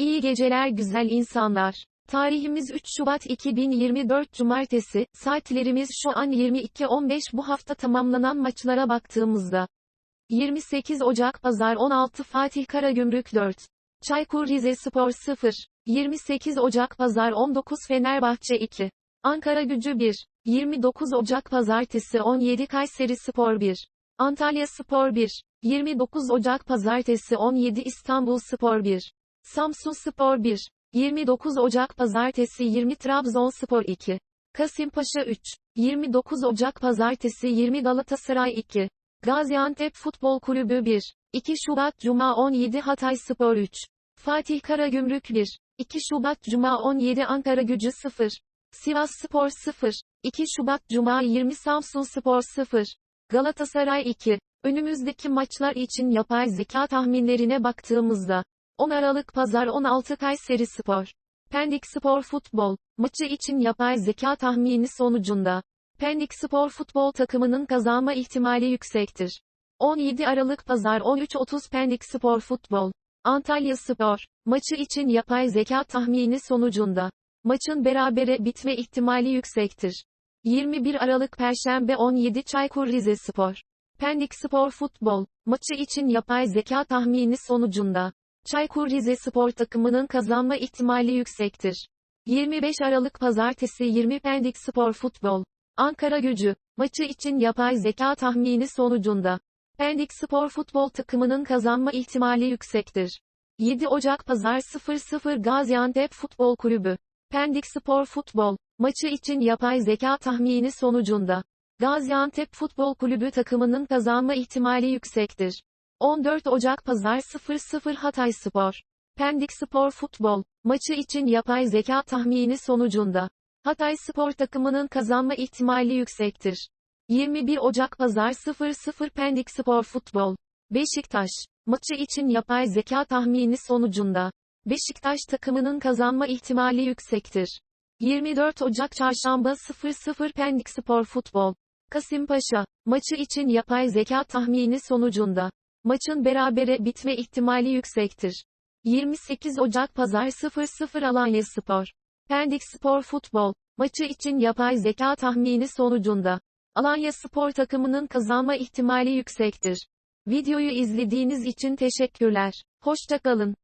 İyi geceler güzel insanlar. Tarihimiz 3 Şubat 2024 Cumartesi, saatlerimiz şu an 22.15 bu hafta tamamlanan maçlara baktığımızda. 28 Ocak Pazar 16 Fatih Karagümrük 4. Çaykur Rizespor 0. 28 Ocak Pazar 19 Fenerbahçe 2. Ankara Gücü 1. 29 Ocak Pazartesi 17 Kayseri Spor 1. Antalya Spor 1. 29 Ocak Pazartesi 17 İstanbul Spor 1. Samsun Spor 1. 29 Ocak Pazartesi 20 Trabzonspor 2. Kasımpaşa 3. 29 Ocak Pazartesi 20 Galatasaray 2. Gaziantep Futbol Kulübü 1. 2 Şubat Cuma 17 Hatay Spor 3. Fatih Karagümrük 1. 2 Şubat Cuma 17 Ankara Gücü 0. Sivas Spor 0. 2 Şubat Cuma 20 Samsun Spor 0. Galatasaray 2. Önümüzdeki maçlar için yapay zeka tahminlerine baktığımızda, 10 Aralık Pazar 16 Kayseri Spor. Pendik Spor Futbol, maçı için yapay zeka tahmini sonucunda, Pendik Spor futbol takımının kazanma ihtimali yüksektir. 17 Aralık Pazar 13.30 Pendik Spor Futbol. Antalya Spor, maçı için yapay zeka tahmini sonucunda, maçın berabere bitme ihtimali yüksektir. 21 Aralık Perşembe 17 Çaykur Rizespor. Pendik Spor Futbol, maçı için yapay zeka tahmini sonucunda, Çaykur Rizespor takımının kazanma ihtimali yüksektir. 25 Aralık Pazartesi 20 Pendik Spor Futbol. Ankara Gücü, maçı için yapay zeka tahmini sonucunda, Pendik Spor futbol takımının kazanma ihtimali yüksektir. 7 Ocak Pazar 00 Gaziantep Futbol Kulübü. Pendik Spor Futbol, maçı için yapay zeka tahmini sonucunda, Gaziantep Futbol Kulübü takımının kazanma ihtimali yüksektir. 14 Ocak Pazar 00 Hatay Spor. Pendik Spor Futbol, maçı için yapay zeka tahmini sonucunda, Hatay Spor takımının kazanma ihtimali yüksektir. 21 Ocak Pazar 00 Pendik Spor Futbol. Beşiktaş, maçı için yapay zeka tahmini sonucunda, Beşiktaş takımının kazanma ihtimali yüksektir. 24 Ocak Çarşamba 00 Pendik Spor Futbol. Kasımpaşa, maçı için yapay zeka tahmini sonucunda, maçın berabere bitme ihtimali yüksektir. 28 Ocak Pazar 00 Alanya Spor. Pendik Spor Futbol, maçı için yapay zeka tahmini sonucunda, Alanya Spor takımının kazanma ihtimali yüksektir. Videoyu izlediğiniz için teşekkürler. Hoşçakalın.